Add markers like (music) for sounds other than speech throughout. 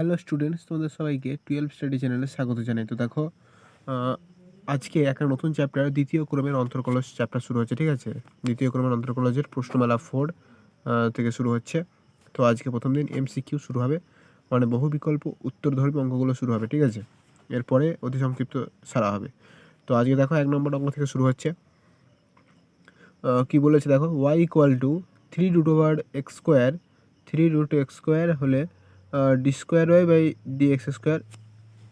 Hello students তোমাদের সবাইকে twelve study চ্যানেলে স্বাগত জানাই। তো দেখো আজকে একটা নতুন চ্যাপ্টার দ্বিতীয় ক্রমের অন্তর্কলজ চ্যাপ্টার শুরু হচ্ছে, ঠিক আছে? দ্বিতীয় ক্রমের অন্তর্কলজের প্রশ্নমালা ফোর থেকে শুরু হচ্ছে। তো আজকে প্রথম দিন এমসিকিউ শুরু হবে মানে বহু বিকল্প উত্তরধর্মী অঙ্কগুলো শুরু হবে, ঠিক আছে? এরপরে অতি সংক্ষিপ্ত সারা হবে। তো আজকে দেখো, এক নম্বর অঙ্ক থেকে শুরু হচ্ছে। কি বলেছে দেখো? Y equal to three root over x square three root x square হলে d square y by d x square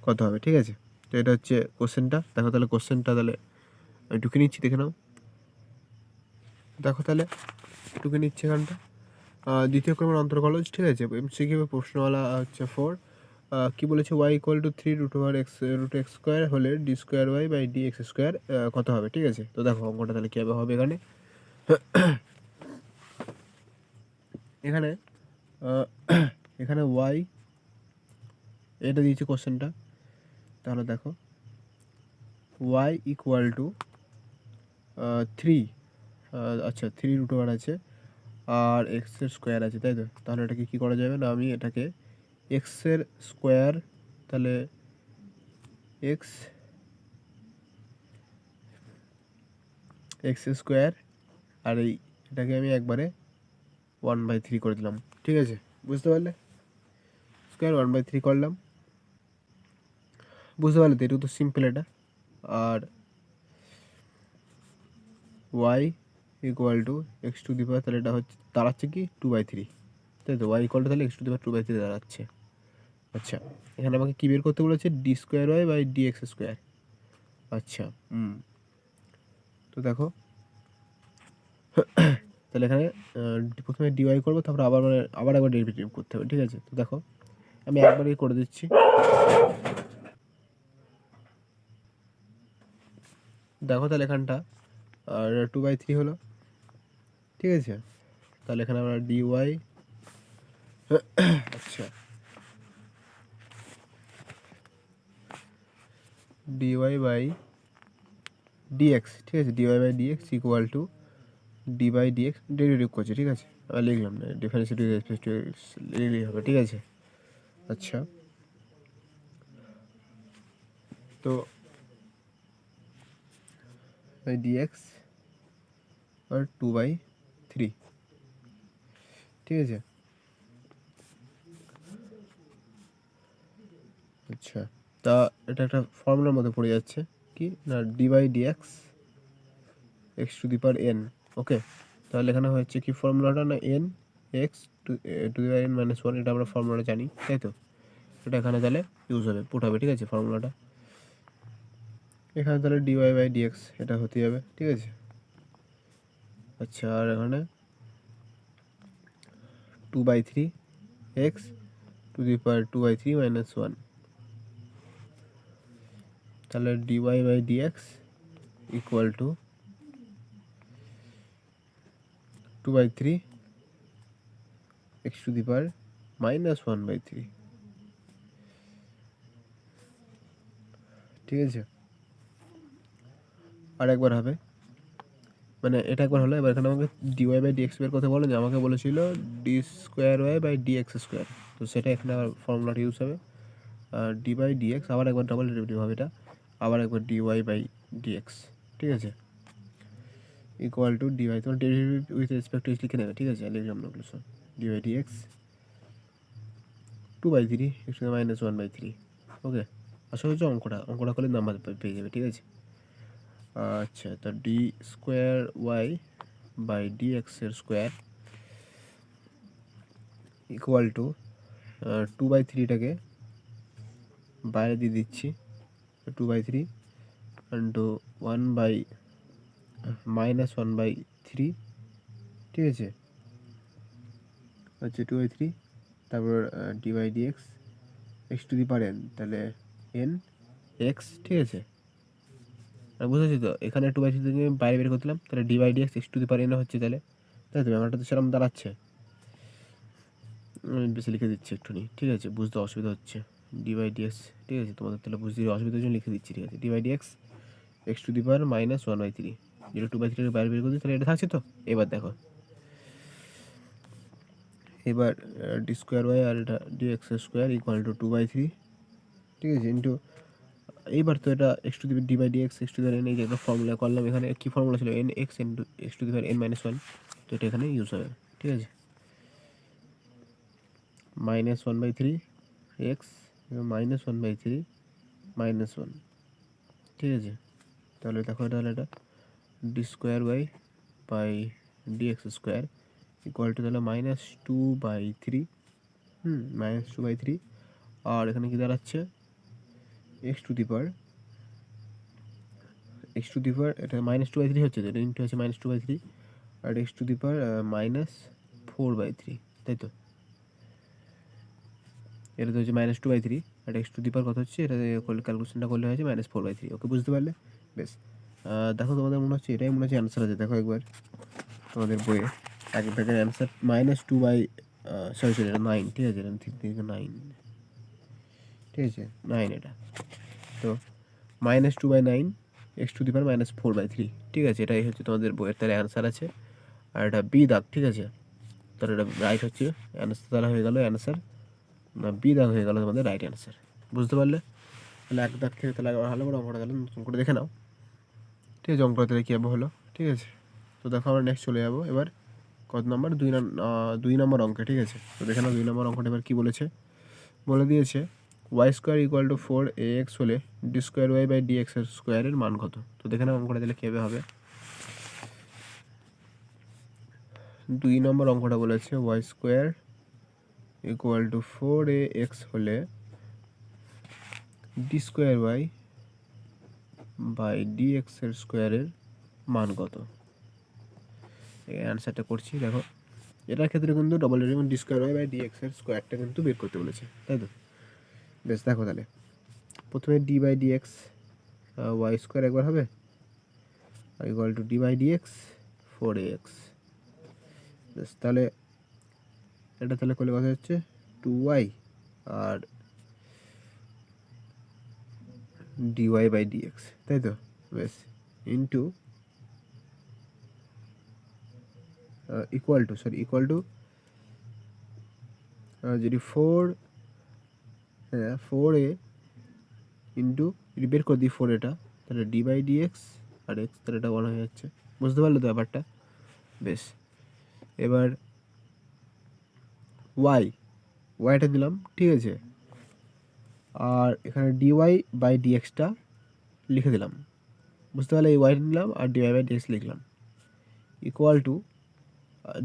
কত হবে, ঠিক আছে? তো এটা হচ্ছে কোশ্চেনটা। দেখো তাহলে কোশ্চেনটা তাহলে আমি টুকে নিচ্ছি, দেখে নাও। দেখো তাহলে টুকে নিচ্ছি এখানটা। দ্বিতীয় ক্রমের অন্তর্কলজ ঠিক আছে? এমসিকিউ প্রশ্নওয়ালা হচ্ছে ফোর কি বলেছে? Y equal to three root over x root x square হলে d square y by d x square কত হবে, ঠিক আছে? তো দেখো অঙ্কটা তাহলে কীভাবে হবে এখানে। এখানে এখানে ওয়াই এটা দিয়েছে কোশ্চেনটা তাহলে দেখো ওয়াই ইকুয়াল টু থ্রি আচ্ছা থ্রি রুট ওয়ান আছে, আর এক্সের স্কোয়ার আছে, তাই তো? তাহলে এটাকে কী করা যাবে না, আমি এটাকে এক্সের স্কোয়ার তাহলে এক্স এক্স স্কোয়ার আর এই এটাকে আমি একবারে ওয়ান বাই থ্রি করে দিলাম, ঠিক আছে? বুঝতে পারলে? স্কোয়ার ওয়ান বাই থ্রি করলাম। বুঝতে পারলে তো এটা তো সিম্পল এটা। আর y equal to x to the power তাহলে এটা হচ্ছে, দাঁড়াচ্ছে কি? টু বাই থ্রি তাই তো? ওয়াই ইকুয়াল টু তাহলে x to the power two by three দাঁড়াচ্ছে। আচ্ছা এখানে আমাকে কী বের করতে বলেছে? D square y by d x square আচ্ছা হুম। তো দেখো, তাহলে এখানে প্রথমে ডিওয়াই করব, তারপর আবার মানে আবার একবার ডেরিভেটিভ করতে হবে, ঠিক আছে? তো দেখো আমি একবারই করে দিচ্ছি দেখো তাহলে এখানটা আর টু বাই থ্রি হলো ঠিক আছে তাহলে এখানে আমরা ডি ডিওয়াই আচ্ছা ডিওয়াই বাই ডিএক্স ঠিক আছে dy by dx equal to d by dx derivative করছে ঠিক আছে আর লিখলাম না ডিফারেন্সিয়েটিভ লিখলেই হবে ঠিক আছে আচ্ছা। তো ডিএক্স আর টু বাই থ্রি ঠিক আছে? আচ্ছা তা এটা একটা ফর্মুলার মধ্যে পড়ে যাচ্ছে। কি? না d by dx x to the power n okay তাহলে এখানে হচ্ছে কি ফর্মুলাটা না n x to to the n minus one, এটা আমরা ফর্মুলাটা জানি, তাই তো? এটা এখানে তাহলে ইউজ হবে পুট হবে ঠিক আছে ফর্মুলাটা এখানে তাহলে ডিওয়াই বাই ডিএক্স এটা হতে যাবে ঠিক আছে? আচ্ছা আর এখানে two by three x to the power two by three minus one তাহলে dy by dx equal to two by three x to the power minus one by three ঠিক আছে? আর একবার হবে। মানে এটা একবার হলো, এবার এখানে আমাকে ডিওয়াই বাই ডিএক্স বের কথা বলেন আমাকে বলেছিল d square y by dx square তো সেটা এখানে আবার ফর্মুলাটা ইউজ হবে। আর ডি বাই ডিএক্স আবার একবার ডাবল ডেরিভেটিভ হবে এটা। আবার একবার ডিওয়াই বাই ডিএক্স ঠিক আছে? ইকুয়াল টু ডিওয়াই তোমার ডেরিভেটিভ উইথ রেসপেক্ট টু লিখে নেবে। ঠিক আছে? লিখলাম না সব d y d x two by three x minus one by three okay আসলে হচ্ছে অঙ্কটা অঙ্কটা করলে নাম্বার পেয়ে যাবে, ঠিক আছে? আচ্ছা তো d square y by d এক্সের square equal to two by থ্রিটাকে বাইরে দিয়ে দিচ্ছি two by three into one by minus one by three ঠিক আছে? আচ্ছা টু বাই থ্রি তারপর d by d x x to the power n তাহলে n x ঠিক আছে? আর বুঝেছি তো, এখানে টু বাই থ্রি থেকে বাইরে বের করছিলাম তাহলে d by d x x to the power n হচ্ছে তাহলে তাই তো ব্যাপারটা তো সেরকম দাঁড়াচ্ছে। আমি বেশি লিখে দিচ্ছি একটুখানি, ঠিক আছে? বুঝতে অসুবিধা হচ্ছে ডি বাই ডি এক্স ঠিক আছে? তোমাদের তাহলে বুঝতে অসুবিধার জন্য লিখে দিচ্ছি, ঠিক আছে? D by d x x to the power minus one by three যেটা টু বাই থ্রি বাইরে বের করছি তাহলে এটা থাকছে তো? এবার দেখো। এবার ডি স্কোয়ার ওয়াই আর এটা d x square equal to two by three ঠিক আছে? ইন্টু এইবার তো এটা x to d by d x x to the n এই যে একটা ফর্মুলা করলাম এখানে, কী ফর্মুলা ছিল? N x n x to the n minus one তো এটা এখানে ইউজ হবে, ঠিক আছে? Minus one by three x minus one by three minus one ঠিক আছে? তাহলে দেখো তাহলে এটা d square by by d x square equal to তাহলে minus two by three hmm minus two by three আর এখানে কি দাঁড়াচ্ছে? X to the power x to the power এটা মাইনাস টু বাই থ্রি হচ্ছে তো এটা ইন্টু হচ্ছে minus two by three R x to the power minus four by three তাই তো? এটা তো হচ্ছে মাইনাস টু বাই থ্রি আর এক্স টু দি পাওয়ার হচ্ছে? এটা ক্যালকুলেশনটা করলে হয়েছে minus four by three okay, বুঝতে পারলে? বেশ। দেখো তোমাদের মনে হচ্ছে এটাই মনে হচ্ছে অ্যান্সার আছে। দেখো একবার তোমাদের বইয়ে। এক ব্যাগের answer minus two by sorry sorry এটা নাইন ঠিক আছে, এটা ঠিক ঠিক নাইন ঠিক আছে নাইন এটা। তো minus two by nine x to the power minus four by three ঠিক আছে, এটাই হচ্ছে তোমাদের বইয়ের তাহলে অ্যান্সার আছে। আর এটা বি দাগ, ঠিক আছে? তাহলে এটা রাইট হচ্ছে অ্যান্সার তাহলে হয়ে গেল অ্যান্সার না বি দাগ হয়ে গেল তোমাদের রাইট অ্যান্সার বুঝতে পারলে? তাহলে এক দাগ থেকে তাহলে ভালো করে অঙ্কটা তাহলে নতুন করে দেখে নাও। ঠিক আছে অঙ্কটা তাহলে কীভাবে হলো। ঠিক আছে, তো দেখো আমরা নেক্সট চলে যাব। এবার কত নম্বর? দুই দুই নম্বর অঙ্কে, ঠিক আছে? তো দেখে নাও দুই নম্বর অঙ্কটা এবার কী বলেছে। বলে দিয়েছে y square equal to four a x হলে d square y by d x স্কোয়ারের মান কত? তো দেখে নাও অঙ্কটা দিলে কীভাবে হবে। দুই নম্বর অঙ্কটা বলেছে y square equal to four a x হলে d square y by d x এক্সের স্কোয়ারের মান কত? অ্যান্সারটা করছি, দেখো। এটার ক্ষেত্রে কিন্তু double derivative d square y by d এক্সের স্কোয়ারটা কিন্তু বের করতে বলেছে, তাই তো? বেশ, দেখো তাহলে। প্রথমে d by d x y square একবার হবে equal to d by d x four x বেশ, তাহলে এটা তাহলে করলে কথা হচ্ছে? Two y R d y by d x তাই তো? বেশ into equal to sorry equal to যদি ফোর হ্যাঁ ফোর এ ইন্টু যদি বের করে দিই ফোর এটা, তাহলে ডি বাই ডিএক্স আর এক্স তাহলে এটা ওয়ান হয়ে যাচ্ছে। বুঝতে পারলে তো ব্যাপারটা? বেশ। এবার ওয়াই ওয়াইটা দিলাম, ঠিক আছে? আর এখানে ডিওয়াই বাই ডিএক্সটা লিখে দিলাম। বুঝতে পারলে এই ওয়াইটা নিলাম আর d y by d x লিখলাম। Equal to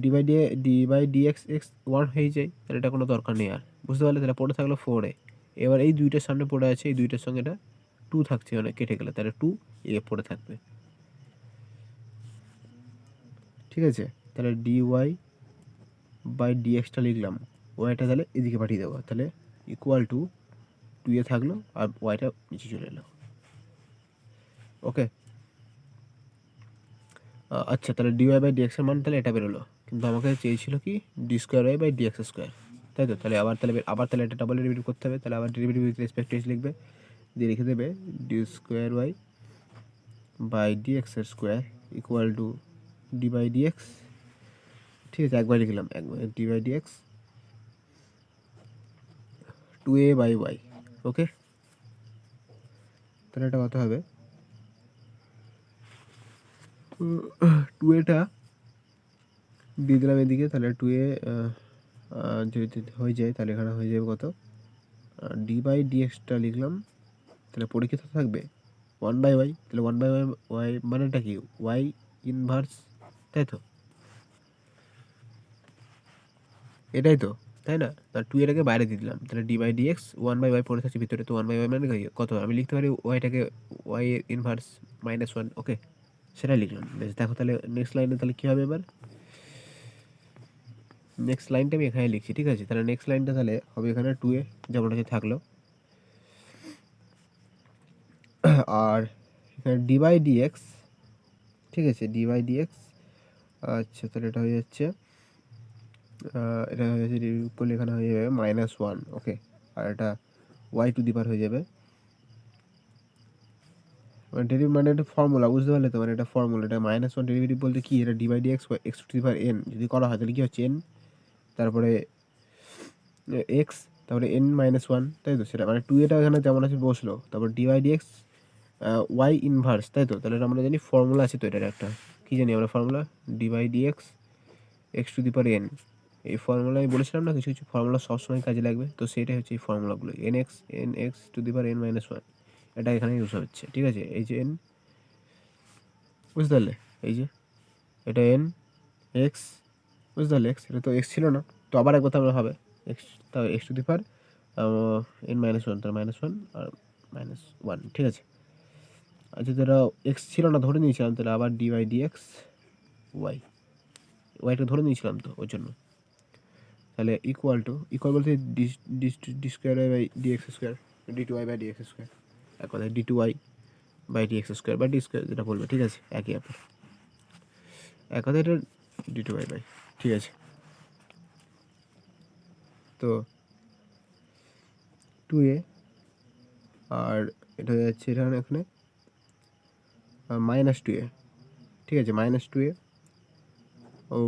d by d d by d x x one হয়ে যায়, তাহলে এটা কোনো দরকার নেই আর। বুঝতে পারলে? তাহলে পড়ে থাকল ফোরে এবার এই দুইটার সামনে পড়ে আছে, এই দুইটার সঙ্গে এটা টু থাকছে মানে কেটে গেলে। তাহলে টু এ পড়ে থাকবে। ঠিক আছে? তাহলে ডিওয়াই বাই ডিএক্সটা লিখলাম। ওয়াইটা তাহলে এদিকে পাঠিয়ে দেবো। তাহলে ইকুয়াল টু টু এ থাকল আর ওয়াইটা নিচে চলে এলো। ওকে আচ্ছা তাহলে ডিওয়াই বাই ডিএক্সের মান তাহলে এটা বেরোলো। আমাকে চেয়েছিল কি d square y by d d x square তাই তো? তাহলে আবার তাহলে আবার তাহলে এটা ডাবল ডেরিভেটিভ করতে হবে, তাহলে আবার ডেরিভেটিভ উইথ রেসপেক্ট টু লিখবে, দিয়ে লিখে দেবে d square y by d ডিএক্সের square equal to d by d x ঠিক আছে, একবার লিখলাম, একবার d by d x two a by y okay তাহলে এটা কত হবে? টু এটা দিয়ে দিলাম এদিকে, তাহলে টু এ যদি হয়ে যায়, তাহলে এখানে হয়ে যাবে কত? ডি বাই ডিএক্সটা লিখলাম, তাহলে পরীক্ষিত থাকবে। ওয়ান বাই ওয়াই তাহলে ওয়ান বাই ওয়াই ওয়াই মানেটা কি? ওয়াই ইনভার্স তাই তো? এটাই তো, তাই না? তার টু এটাকে বাইরে দিয়ে দিলাম, তাহলে d by d x one by y পড়ে থাকছে ভিতরে, তো ওয়ান বাই ওয়াই মানে? কত? আমি লিখতে পারি ওয়াইটাকে y inverse minus one okay সেটাই লিখলাম, বেশ, দেখো তাহলে নেক্সট লাইনে তাহলে কী হবে এবার? নেক্সট লাইনটা আমি এখানে লিখছি, ঠিক আছে? তাহলে নেক্সট লাইনটা তাহলে হবে এখানে টু এ যেমন আছে থাকল। আর এখানে ডি বাই ডিএক্স ঠিক আছে? ডি বাই ডিএক্স আচ্ছা তাহলে এটা হয়ে যাচ্ছে এটা হয়ে যাচ্ছে করলে এখানে হয়ে যাবে মাইনাস ওয়ান ওকে আর এটা ওয়াই টু দি পার হয়ে যাবে। মানে ডেরিভ মানে একটা ফর্মুলা বুঝতে পারলে তো? মানে এটা ফর্মুলা এটা মাইনাস ওয়ান ডেরিভেটিভ বলতে কি? এটা d by d x x to the power n যদি করা হয়, তাহলে কী হচ্ছে? এন তারপরে এক্স তারপরে এন মাইনাস ওয়ান তাই তো? সেটা মানে টু এটা এখানে যেমন আছে বসল, তারপর ডিওয়াই ডিএক্স ওয়াই ইনভার্স তাই তো? তাহলে আমরা জানি ফর্মুলা আছে তো এটার একটা। কী জানি আমরা formula d y d x x to the power n এই ফর্মুলা আমি বলেছিলাম না, কিছু কিছু ফর্মুলা সবসময় কাজে লাগবে। তো সেটাই হচ্ছে এই ফর্মুলাগুলো n x n x to the power n minus one এটা এখানে ইউজ হচ্ছে, ঠিক আছে? এই যে এন বুঝতে পারলে? এই যে, এটা এন এক্স বুঝতে পারলে? এক্স এটা তো এক্স ছিল না। তো আবার একবার তাহলে হবে। এক্স তাও x to the power n minus one তার মাইনাস ওয়ান আর মাইনাস ওয়ান ঠিক আছে? আচ্ছা যারা এক্স ছিল না, ধরে নিয়েছিলাম, তাহলে আবার d y d x y ওয়াইটা ধরে নিয়েছিলাম তো ওর জন্য। তাহলে ইকুয়াল টু ইকুয়াল বলতে d square y by d x square d two y by d x square এক কথায় d two y by d x square বা ডি স্কোয়ার যেটা বলবে, ঠিক আছে? একই ব্যাপার। এক কথায় এটা ডি টু ওয়াই বাই ঠিক আছে। তো টু এ আর এটা হয়ে যাচ্ছে এখানে এখানে। মাইনাস টু এ ঠিক আছে মাইনাস টু এ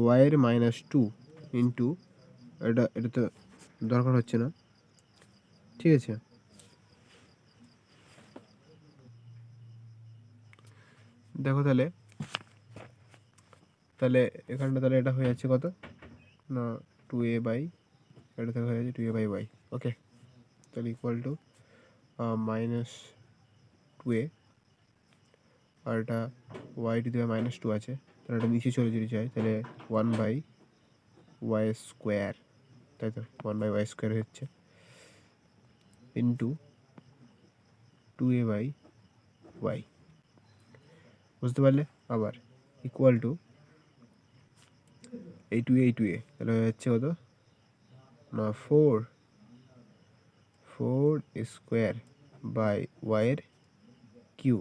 ওয়াইয়ের মাইনাস টু ইন্টু এটা এটা তো দরকার হচ্ছে না। ঠিক আছে। দেখো তাহলে তাহলে এখানটা তাহলে এটা হয়ে যাচ্ছে কত? না টু এ বাই এটা থেকে হয়ে যাচ্ছে two a by y okay তাহলে equal to minus two a আর এটা ওয়াই টু দেওয়া মাইনাস টু আছে, তাহলে এটা নিচে চলে যদি যায়, তাহলে ওয়ান বাই ওয়াই স্কোয়ার তাই তো? ওয়ান বাই ওয়াই স্কোয়ার হচ্ছে into two a by y বুঝতে পারলে? আবার ইকুয়াল টু এই টু এই টু এ তাহলে হয়ে যাচ্ছে কত? না ফোর ফোর স্কোয়ার বাই ওয়াইয়ের cube.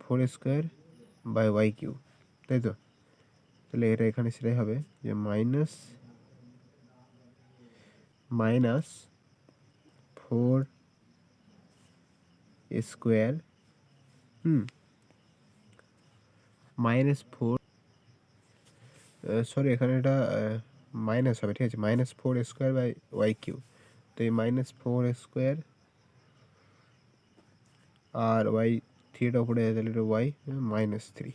Four square by y cube. তাই তো? তাহলে এটা এখানে সেটাই হবে যে minus minus four square hmm minus four sorry এখানে এটা মাইনাস হবে, ঠিক আছে? Minus four square by y cube তো এই মাইনাস ফোর স্কোয়ার আর ওয়াই থ্রিটা উপরে তাহলে এটা ওয়াই মাইনাস থ্রি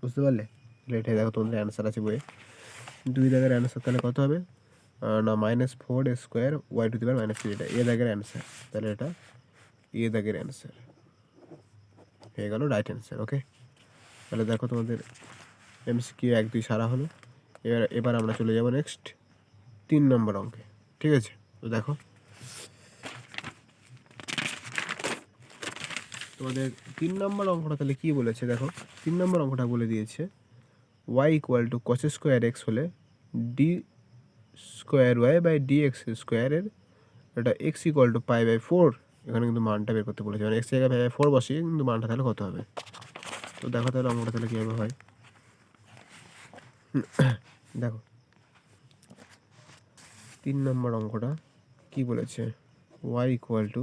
বুঝতে পারলে? তাহলে এটা দেখো, তোমাদের অ্যান্সার আছে বইয়ে। দুই দাগের অ্যান্সার তাহলে কত হবে? না minus four square y to the power minus three এটা এ দাগের অ্যান্সার তাহলে এটা এ দাগের অ্যান্সার হয়ে গেল রাইট অ্যান্সার ওকে তাহলে দেখো তোমাদের এমসিকিউ এক দুই সারা হলো। এবার এবার আমরা চলে যাব নেক্সট তিন নম্বর অঙ্কে, ঠিক আছে? তো দেখো। তোমাদের তিন নম্বর অঙ্কটা তাহলে কী বলেছে দেখো? তিন নম্বর অঙ্কটা বলে দিয়েছে y equal to cos square x হলে d square y by d x স্কোয়ারের এটা x equal to pi by four এখানে কিন্তু মানটা বের করতে বলেছে। মানে এক্স জায়গায় পাই বাই ফোর বসিয়ে কিন্তু মানটা তাহলে কত হবে? তো দেখো তাহলে অঙ্কটা তাহলে কীভাবে হয়? (coughs) দেখো। তিন নম্বর অঙ্কটা কি বলেছে? Y equal to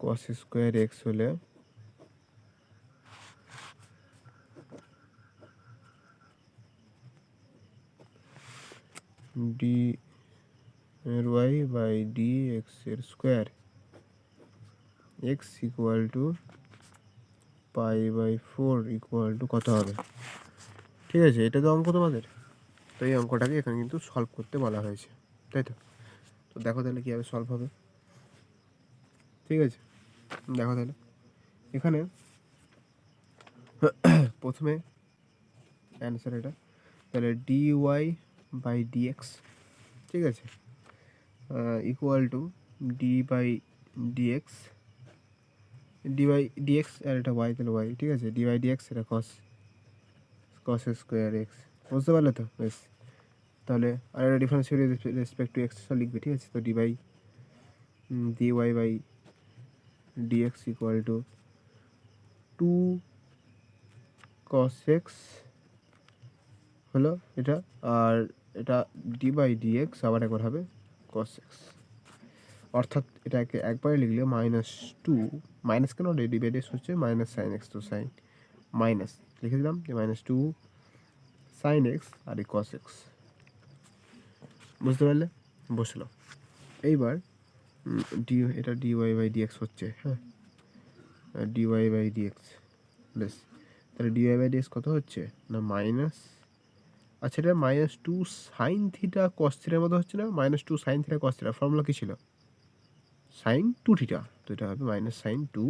cos square x হলে ডি এর ওয়াই বাই ডি এক্সের square x equal to pi by four equal to কত হবে? ঠিক আছে, এটা তো অঙ্ক তোমাদের। তো এই অঙ্কটাকে এখানে কিন্তু সলভ করতে বলা হয়েছে, তাই তো? তো দেখো তাহলে কীভাবে সলভ হবে। ঠিক আছে, দেখো তাহলে। এখানে প্রথমে অ্যান্সার এটা। তাহলে ডি ওয়াই বাই ডিএক্স ঠিক আছে? Equal to d by d x d by d x আর এটা ওয়াই তাহলে ওয়াই ঠিক আছে? ডি বাই ডিএক্স এটা কস কস স্কোয়ার এক্স বুঝতে পারলে তো? বেশ। তাহলে আর একটা ডিফারেন্স রেসপেক্ট টু এক্স লিখবে, ঠিক আছে? তো d by d y by dx equal to 2 cos x হলো এটা, আর এটা ডি বাই ডিএক্স আবার একবার হবে cos x অর্থাৎ এটাকে একবারে লিখলে মাইনাস টু মাইনাস কেন? ডি বাই ডিএক্স হচ্ছে মাইনাস সাইন এক্স তো সাইন মাইনাস লিখে দিলাম যে মাইনাস টু সাইন এক্স আর এই কস এক্স বুঝতে পারলে? বসল এইবার ডি এটা ডিওয়াই বাই ডিএক্স হচ্ছে হ্যাঁ? ডিওয়াই বাই ডিএক্স বেশ তাহলে ডিওয়াই বাই ডিএক্স কত হচ্ছে? না মাইনাস আচ্ছা এটা minus two sine theta cos থিটার মতো হচ্ছে না? Minus two sine theta cos theta formula কী ছিল? সাইন টু থিটা তো এটা হবে মাইনাস সাইন টু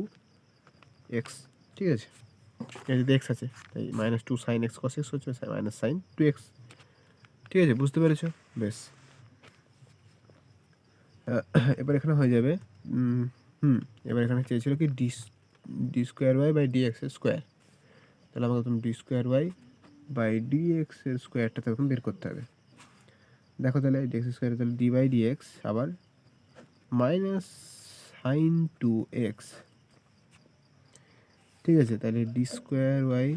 এক্স ঠিক আছে? এটাতে এক্স আছে, তাই minus two sine x cos x হচ্ছে মাইনাস সাইন টু এক্স ঠিক আছে, বুঝতে পেরেছ? বেশ। এবার এখানে হয়ে যাবে হুম, এবার এখানে চেয়েছিল কি d d square y by d x square তাহলে আমাকে তুমি d square y by d এক্সের স্কোয়ারটা তখন বের করতে হবে। দেখো তাহলে ডি এক্স স্কোয়ার তাহলে ডি বাই ডি এক্স আবার মাইনাস সাইন টু এক্স ঠিক আছে, তাহলে d square y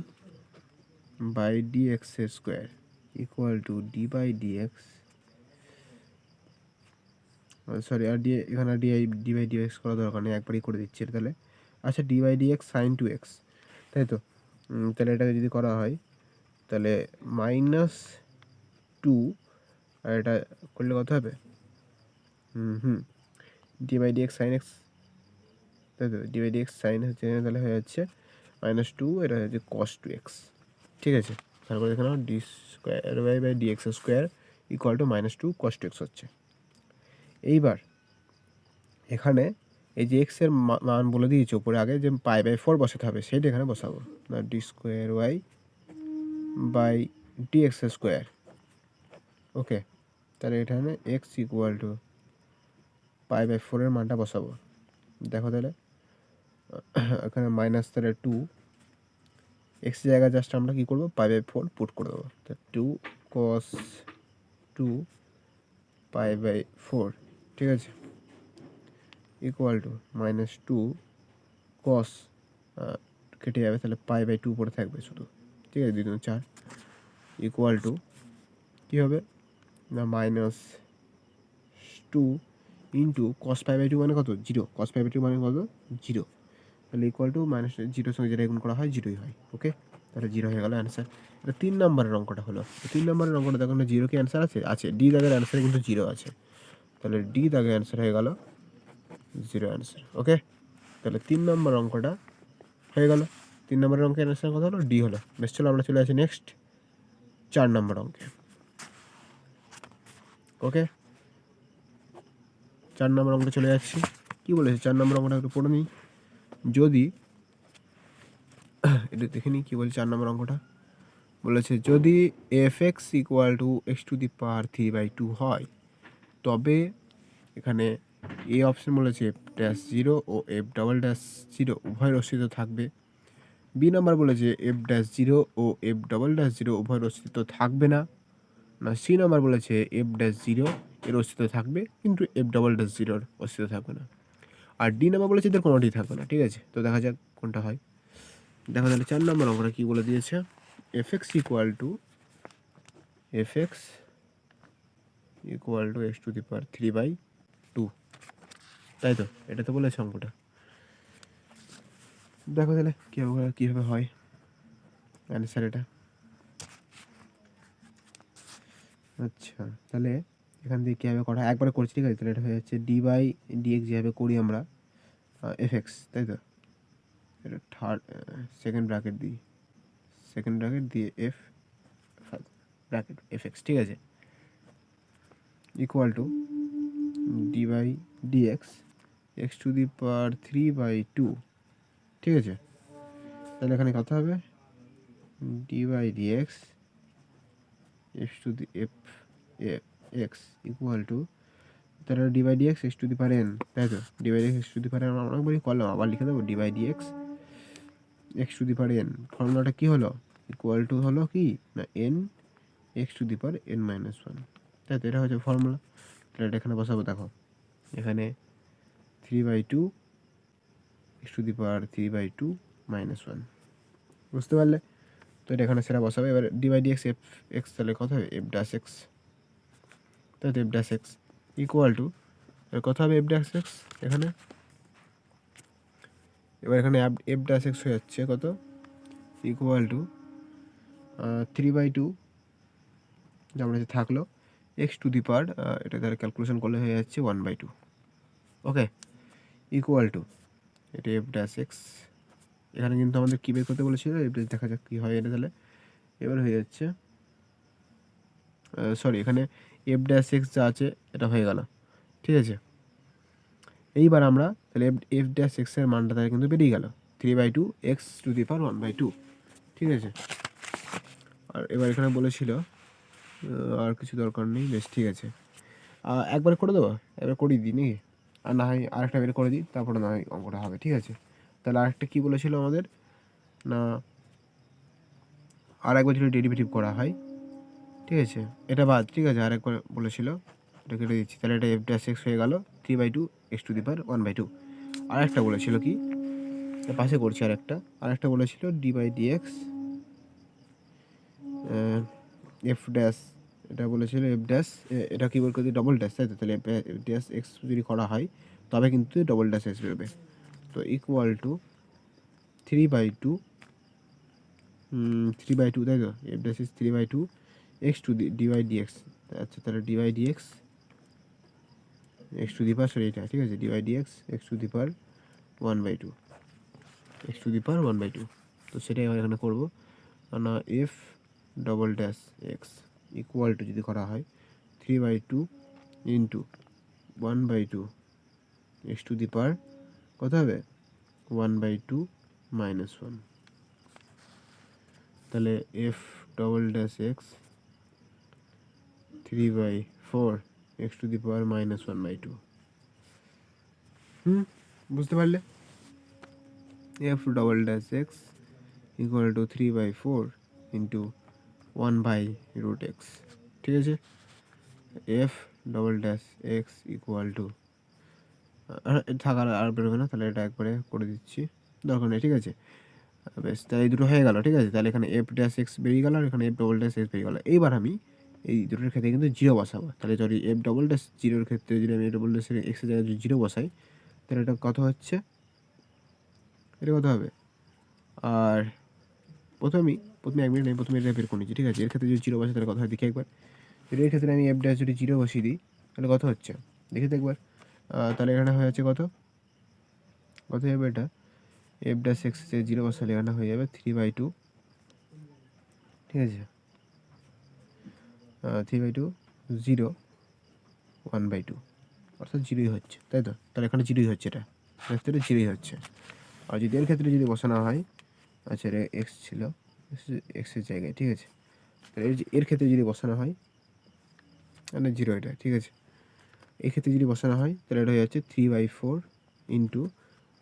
by d x এক্সের square equal to d by d x sorry R d এখানে আর d y d by d x করা দরকার নেই, একবারই করে দিচ্ছি তাহলে। আচ্ছা d by d x sine two x তাই তো? তাহলে এটা যদি করা হয়, তাহলে মাইনাস টু আর এটা করলে কত হবে? হুম হুম d by d x sine x তাই তো? D by d x sine হচ্ছে, তাহলে হয়ে যাচ্ছে মাইনাস টু এটা হচ্ছে কস টু এক্স ঠিক আছে? তারপরে এখানে d square by by d x square equal to minus two cos two x হচ্ছে। এইবার, এখানে এই যে এক্সের মান বলে দিয়েছে উপরে আগে, যে পাই বাই ফোর বসাতে হবে, সেটা এখানে বসাবো। না d square y by d x square okay, তাহলে এখানে x equal to pi by ফোরের মানটা বসাবো। দেখো তাহলে। এখানে মাইনাস তাহলে টু এক্স জায়গায় জাস্ট আমরা কী করব? পাই বাই ফোর পুট করে দেবো। তা two cos two pi by four ঠিক আছে? Equal to minus two cos কেটে যাবে, তাহলে পাই বাই টু পড়ে থাকবে শুধু। ঠিক আছে? দুই দুই চার ইকুয়াল টু কী হবে? না minus two into cos pi by two মানে কত? Zero cos pi by two মানে কত? জিরো তাহলে ইকুয়াল টু মাইনাস জিরোর সঙ্গে যেটা গুণ করা হয় জিরোই হয় ওকে তাহলে জিরো হয়ে গেল অ্যান্সার এটা তিন নম্বরের অঙ্কটা হলো। তিন নম্বরের অঙ্কটা দেখো না জিরো কি অ্যান্সার আছে? আছে। ডি দাগের অ্যান্সারে কিন্তু জিরো আছে। তাহলে ডি দাগের অ্যান্সার হয়ে গেল জিরো অ্যান্সার ওকে তাহলে তিন নম্বর অঙ্কটা হয়ে গেল। তিন নম্বরের অঙ্কের অ্যান্সার কথা হলো? ডি হলো। বেশ, চলো আমরা চলে আসি নেক্সট চার নম্বর অঙ্কে। ওকে চার নম্বর অঙ্কটা চলে যাচ্ছি। কী বলেছে? চার নম্বর অঙ্কটা একটু পড়ে নিই। যদি (coughs) এটা দেখে নিই কী বলছে চার নম্বর অঙ্কটা। বলেছে, যদি f x equal to x to the power three by two হয়, তবে এখানে এ অপশন বলেছে এফ ড্যাশ জিরো ও এফ ডাবল ড্যাশ জিরো উভয়ের অস্তিত্ব থাকবে। বি নাম্বার বলেছে এফ ড্যাশ জিরো ও এফ ডাবল ড্যাশ জিরো উভয়ের অস্তিত্ব থাকবে না। না সি নাম্বার বলেছে এফ ড্যাশ জিরো এর অস্তিত্ব থাকবে, কিন্তু এফ ডাবল ড্যাশ জিরোর অস্তিত্ব থাকবে না। আর ডি নাম্বার বলেছে এদের কোনোটি থাকবে না, ঠিক আছে? তো দেখা যাক কোনটা হয়। দেখো তাহলে চার নম্বর অঙ্কটা কী বলে দিয়েছে? F x equal to f x equal to x to the power three by two তাই তো? এটা তো বলেছে অঙ্কটা। দেখো তাহলে কীভাবে কীভাবে হয় অ্যান্সার এটা। আচ্ছা তাহলে এখান থেকে কীভাবে করা হয়? একবারে করছি, ঠিক আছে? তাহলে এটা হয়ে যাচ্ছে ডি বাই ডিএক্স যেভাবে করি আমরা এফ এক্স তাই তো? এটা থার্ড সেকেন্ড ব্র্যাকেট দিই। সেকেন্ড ব্র্যাকেট দিয়ে এফ ব্র্যাকেট এফ এক্স ঠিক আছে? Equal to d by dx x to the power three by two ঠিক আছে? তাহলে এখানে কত হবে? D by dx x to the f f x equal to তাহলে d by dx x to the power n তাই তো? D by dx x to the power n আমরা অনেকবারই করলাম, আবার লিখে দেবো d by dx x to the power n ফর্মুলাটা কী হলো? ইকুয়াল টু হলো কি? না n x to the power n minus one তাই তো? এটা হচ্ছে ফর্মুলা তাহলে এটা এখানে বসাবো, দেখো। এখানে three by two x to the power three by two minus one বুঝতে পারলে? তো এটা এখানে সেটা বসাবে, এবার d by d x f x তাহলে কত হবে? এফ ড্যাশ এক্স তো f dash x equal to কত হবে এফ ড্যাশ এক্স এখানে। এবার এখানে এফ ড্যাশ এক্স হয়ে যাচ্ছে কত? Equal to three by two যেমন হচ্ছে থাকল এক্স টু দি পাওয়ার এটা তাহলে ক্যালকুলেশন করলে হয়ে যাচ্ছে one by two okay equal to এটা এফ ড্যাশ এক্স এখানে কিন্তু আমাদের কী বের করতে বলেছিল? এফ ড্যাশ দেখা যাক কী হয় এটা তাহলে। এবার হয়ে যাচ্ছে সরি এখানে এফ ড্যাশ এক্স যা আছে, এটা হয়ে গেল। ঠিক আছে? এইবার আমরা তাহলে এফ এফ ড্যাশ এক্সের মানটা তাহলে কিন্তু বেরিয়ে গেল। Three by two x to the power one by two ঠিক আছে? আর এবার এখানে বলেছিল আর কিছু দরকার নেই, বেশ, ঠিক আছে। একবার করে দেবো? এবার করিয়ে দিই নাকি? আর না হয় আরেকটা বের করে দিই, তারপরে না হয় অঙ্কটা হবে, ঠিক আছে? তাহলে আরেকটা কী বলেছিল আমাদের? না, আর একবার যদি ডেরিভেটিভ করা হয় ঠিক আছে? এটা বাদ, ঠিক আছে? আর একবার বলেছিল। এটা কেটে দিচ্ছি। তাহলে এটা এফ ড্যাশ এক্স হয়ে গেল। Three by two x to the power one by two আর একটা বলেছিল কি? পাশে করছি আর একটা আর একটা বলেছিল d by d x f dash এটা বলেছিল এফ ড্যাশ এটা কি বলতে ডবল ড্যাশ তাই তো? তাহলে এফ ড্যাশ এক্স যদি করা হয়, তবে কিন্তু ডবল ড্যাশ এক্স বেরোবে। তো equal to three by two three by two তাই তো? F dash is three by two x to d by d x আচ্ছা তাহলে d by d x to the power sorry এটা, ঠিক আছে d by d x x to the power one by two x to the power one by two তো সেটাই আমরা এখানে করব। না f double dash x equal to যদি করা হয় three by two into one by two x to the power কত হবে? One by two minus one তাহলে f double dash x three by four x to the power minus one by two hmm বুঝতে পারলে? F double dash x equal to three by four into one by root x ঠিক আছে? F double dash x equal to থাকার আর বেরোবে না, তাহলে এটা একবারে করে দিচ্ছি। দরকার নেই, ঠিক আছে? বেশ, তাহলে এই দুটো হয়ে গেল, ঠিক আছে? তাহলে এখানে এফ ড্যাশ এক্স বেরিয়ে গেল আর এখানে এফ ডবল ড্যাশ এক্স বেরিয়ে গেল। এইবার আমি এই দুটোর ক্ষেত্রে কিন্তু জিরো বসাবো। তাহলে যদি এফ ডবল ড্যাশ জিরোর ক্ষেত্রে যদি আমি ডবল ড্যাশের এক্সের জায়গায় যদি জিরো বসাই, তাহলে এটা কত হচ্ছে? এটা কত হবে? আর প্রথমেই, প্রথমে এক মিনিট নেই প্রথমে এটা বের করে নিচ্ছি, ঠিক আছে? এর ক্ষেত্রে যদি জিরো বসে, তাহলে কত হয়? দেখি একবার। যদি এর ক্ষেত্রে আমি এফ ড্যাশ যদি জিরো বসিয়ে দিই, তাহলে কত হচ্ছে? দেখি তো একবার। তাহলে এখানে হয়ে যাচ্ছে কত? কত যাবে এটা? এফ ড্যাশ এক্স জিরো বসালে এখানে হয়ে যাবে থ্রি বাই টু ঠিক আছে? Three by two, zero, one by two. অর্থাৎ জিরোই হচ্ছে, তাই তো? তাহলে এখানে জিরোই হচ্ছে এটা। ক্ষেত্রে জিরোই হচ্ছে। আর যদি এর ক্ষেত্রে যদি বসানো হয় আচ্ছা এক্স ছিল এক্সের জায়গায়, ঠিক আছে? তাহলে এর ক্ষেত্রে যদি বসানো হয় মানে জিরো এটা, ঠিক আছে? এই ক্ষেত্রে যদি বসানো হয়, তাহলে এটা হয়ে যাচ্ছে three by four into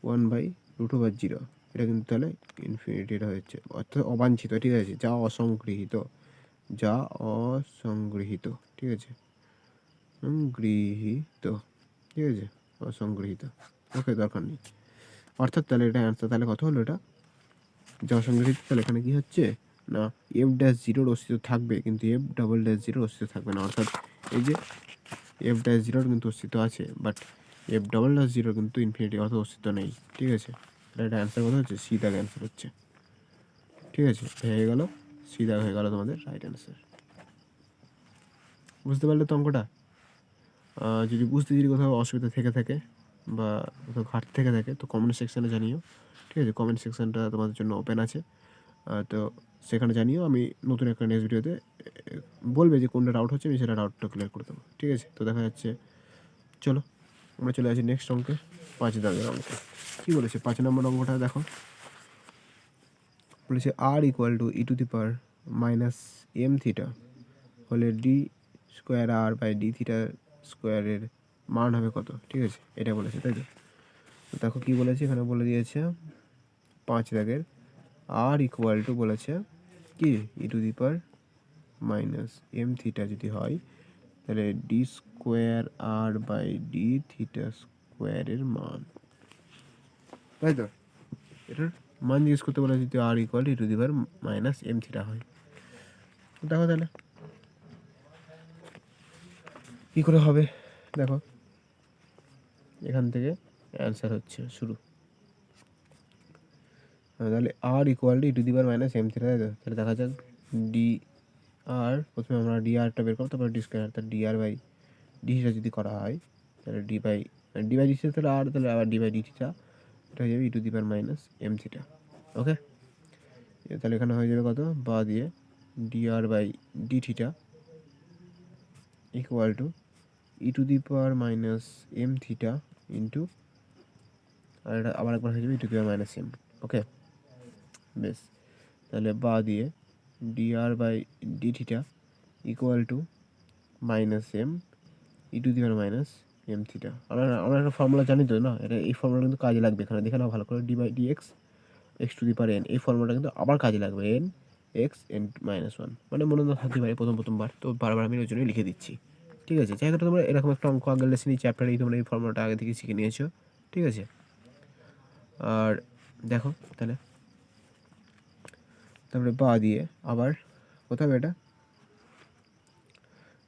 one by root over zero. এটা কিন্তু তাহলে ইনফিনিটি এটা হচ্ছে, অর্থাৎ অবাঞ্ছিত, ঠিক আছে? যা অসংগৃহীত। যা অসংগৃহীত, ঠিক আছে? গৃহীত ঠিক আছে? অসংগৃহীত, ওকে, দরকার নেই। অর্থাৎ তাহলে এটা অ্যান্সার তাহলে কত হলো এটা? যা অসংগৃহীত, তাহলে এখানে কী হচ্ছে? না এফ ড্যাশ জিরোর অস্তিত্ব থাকবে, কিন্তু এফ ডাবল ড্যাশ জিরোর অস্তিত্ব থাকবে না। অর্থাৎ এই যে এফ ড্যাশ জিরোর কিন্তু অস্তিত্ব আছে but f double dash zero কিন্তু ইনফিনিটি অত অস্তিত্ব নেই, ঠিক আছে? তাহলে এটা অ্যান্সার কত হচ্ছে? সি দাগ অ্যান্সার হচ্ছে, ঠিক আছে? হয়ে গেল। সি দাগ হয়ে গেল তোমাদের? রাইট অ্যান্সার বুঝতে পারলে তো অঙ্কটা? যদি বুঝতে যদি কোথাও অসুবিধা থেকে থাকে বা কোথাও ঘাটতি থেকে থাকে, তো কমেন্ট সেকশানে জানিও। ঠিক আছে? কমেন্ট সেকশানটা তোমাদের জন্য ওপেন আছে। তো সেখানে জানিও, আমি নতুন একটা নেক্সট ভিডিওতে বলবে যে কোনটা ডাউট হচ্ছে, আমি সেটা ডাউটটা ক্লিয়ার করে দেবো। ঠিক আছে? তো দেখা যাচ্ছে, চলো, আমরা চলে আসি নেক্সট অঙ্কে, পাঁচ দাগের অঙ্ক। কী বলেছে? পাঁচ নম্বর অঙ্কটা দেখো। বলেছে r equal to e to the power minus m theta হলে d square r by d theta স্কোয়ারের মান হবে কত? ঠিক আছে, এটা বলেছে, তাই তো? দেখো কী বলেছে, এখানে বলে দিয়েছে পাঁচ দাগের আর ইকুয়াল টু বলেছে কি? E to the power minus m theta যদি হয়, তাহলে d square r by d theta স্কোয়ারের মান। তাই তো? এটার মান জিজ্ঞেস করতে বলে যদি r equal to the power minus m theta হয়। দেখো তাহলে। কী করে হবে? দেখো। এখান থেকে অ্যান্সার হচ্ছে শুরু। তাহলে r equal to to the power minus m theta তাহলে দেখা যাক ডি আর প্রথমে আমরা ডিআরটা বের করব, তারপরে ডি স্কোয়ার তাহলে ডিআর বাই ডিটা যদি করা হয়, তাহলে ডি বাই ডি বাই ডিটা তাহলে আর তাহলে আবার ডি বাই ডিটা এটা হয়ে যাবে e to the power minus m theta okay তাহলে এখানে হয়ে যাবে কত? বা দিয়ে dr by d theta equal to e to the power minus m theta into আর এটা আবার একবার হয়ে যাবে e to the power minus m okay বেশ, তাহলে বা দিয়ে dr by d theta equal to minus m e to the power minus m theta আমরা আমরা একটা ফর্মুলা জানি তো, না? এটা, এই ফর্মুলা কিন্তু কাজে লাগবে এখানে। দেখে নাও ভালো করে d by d x x to the power n এই ফর্মুলাটা কিন্তু আবার কাজে লাগবে n x n minus one মানে মনে না থাকতে পারে প্রথম, প্রথমবার। তো বারবার আমি ওই জন্যই লিখে দিচ্ছি। ঠিক আছে? হোক তোমরা এরকম একটা অঙ্ক আগের লেসেন এই চ্যাপ্টারেই তোমরা এই ফর্মুলাটা আগে থেকে শিখে নিয়েছো। ঠিক আছে? আর দেখো, তাহলে। তারপরে বা দিয়ে আবার কোথাও এটা?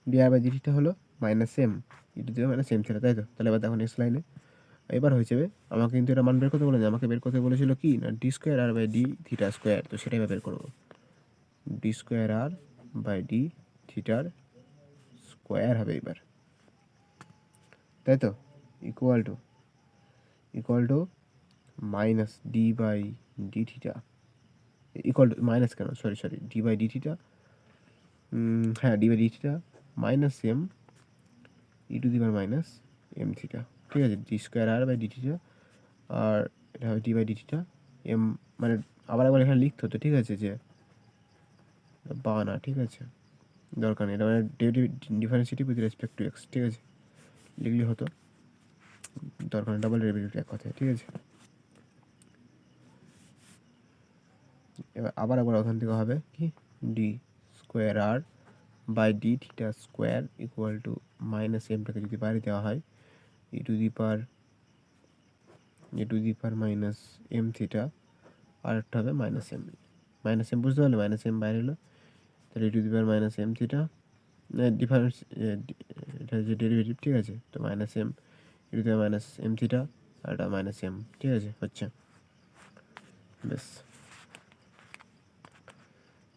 ডিআর বাই ডিটিটা হলো মাইনাস এম ইটু দিয়ে মাইনাস এম ছিল, তাই তো? তাহলে এবার দেখো নেক্সট লাইনে এবার হয়েছে আমাকে কিন্তু এটা মান বের করতে বলেছে আমাকে বের করতে বলেছিল কি? না d square r by d theta square তো সেটাই বের করব। D square r by d থিটার স্কোয়ার হবে এবার। তাই তো? Equal to equal to minus d by d theta equal to minus কেন? Sorry sorry d by d theta হ্যাঁ d by d theta minus m e to the power minus m theta ঠিক আছে? D square r by d theta আর এটা হবে d by d theta m মানে আবার একবার এখানে লিখতে হতো, ঠিক আছে? যে বা না, ঠিক আছে? দরকার নেই। এটা মানে differentiate with respect to x ঠিক আছে? লিখলে হতো। দরকার ডাবল ডেরিভেটিভ এক কথায়, ঠিক আছে? এবার আবার একবার ওখান থেকে হবে কি? D square r by d theta square equal to minus এমটাকে যদি বাইরে দেওয়া হয় e to the power a to the power minus m theta আর একটা হবে মাইনাস এম মাইনাস এম বুঝতে পারলে মাইনাস এম বাইরে হলো, তাহলে e to the power minus m theta difference এটা হচ্ছে ডেরিভেটিভ ঠিক আছে? তো minus m e to the minus m theta আর এটা মাইনাস এম ঠিক আছে? হচ্ছে। বেশ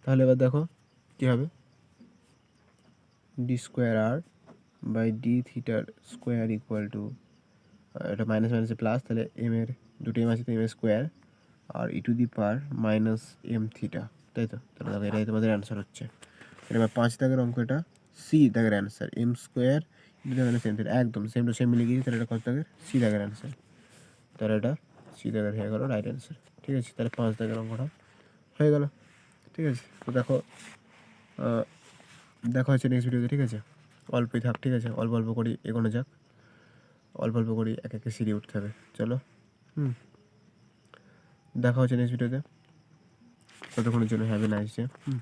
তাহলে এবার দেখো কী হবে? D square r by d থিটার স্কোয়ার ইকুয়াল টু এটা মাইনাস মাইনাসে প্লাস তাহলে এম এর দুটো এম আছে, তো এম এর square R e to the power minus m theta তাই তো? তাহলে এটাই তোমাদের অ্যান্সার হচ্ছে। এবার পাঁচ দাগের অঙ্ক এটা সি দাগের answer m square e to the minus theta একদম সেম টু সেম মিলে গিয়েছে তাহলে এটা কত দাগের? সি দাগের অ্যান্সার তাহলে এটা সি দাগের হয়ে গেল রাইট অ্যান্সার ঠিক আছে, তাহলে পাঁচ দাগের অঙ্কটা হয়ে গেল। ঠিক আছে, তো দেখো দেখা হচ্ছে নেক্সট ভিডিওতে ঠিক আছে? অল্পই থাক ঠিক আছে? অল্প অল্প করি এগোনো যাক। অল্প অল্প করি এক একে সিঁড়ি উঠতে হবে। চলো। হুম। দেখা হচ্ছে নেক্সট ভিডিওতে ততক্ষণের জন্য হ্যাভে নাইস ডে হুম।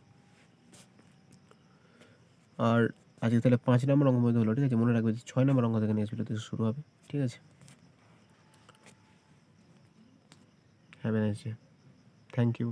আর আজকে তাহলে পাঁচ নম্বর অঙ্ক মধ্যে হলো ঠিক আছে? মনে রাখবে যে ছয় নম্বর অঙ্ক থেকে নেক্সট ভিডিওতে শুরু হবে ঠিক আছে? Have a nice day thank you